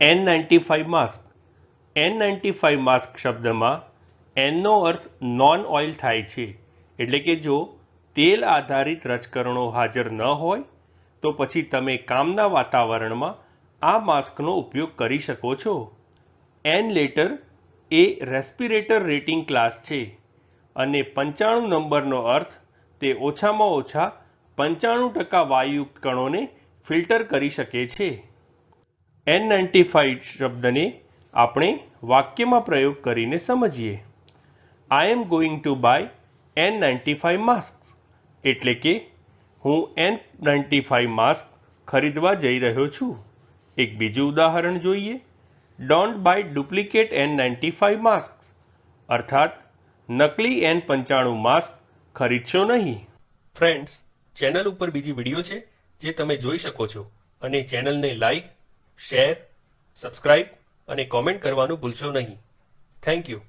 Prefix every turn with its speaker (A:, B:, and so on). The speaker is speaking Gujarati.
A: N ninety five mask N ninety five mask શબ્દમાં એનનો અર્થ નોન ઓઇલ થાય છે. એટલે કે જો તેલ આધારિત રજકરણો હાજર ન હોય, તો પછી તમે કામના વાતાવરણમાં આ માસ્કનો ઉપયોગ કરી શકો છો. એન લેટર એ રેસ્પિરેટર રેટિંગ ક્લાસ છે. અને પંચાણું નંબરનો અર્થ તે ઓછામાં ઓછા પંચાણું ટકા વાયુયુક્ત કણોને ફિલ્ટર કરી શકે છે. એન નાઇન્ટી ફાઇવ શબ્દને આપણે વાક્યમાં પ્રયોગ કરીને સમજીએ. I am going to buy N ninety five mask એટલે કે, હું એન નાઇન્ટી ફાઇવ માસ્ક ખરીદવા જઈ રહ્યો છું. એક બીજું ઉદાહરણ જોઈએ. Don't buy duplicate N ninety five mask અર્થાત, નકલી એન પંચાણું માસ્ક ખરીદશો નહીં. ફ્રેન્ડ્સ ચેનલ ઉપર બીજી વીડિયો છે જે તમે જોઈ શકો છો. અને ચેનલને લાઈક શેર સબસ્ક્રાઇબ અને કોમેન્ટ કરવાનું ભૂલશો નહીં. Thank you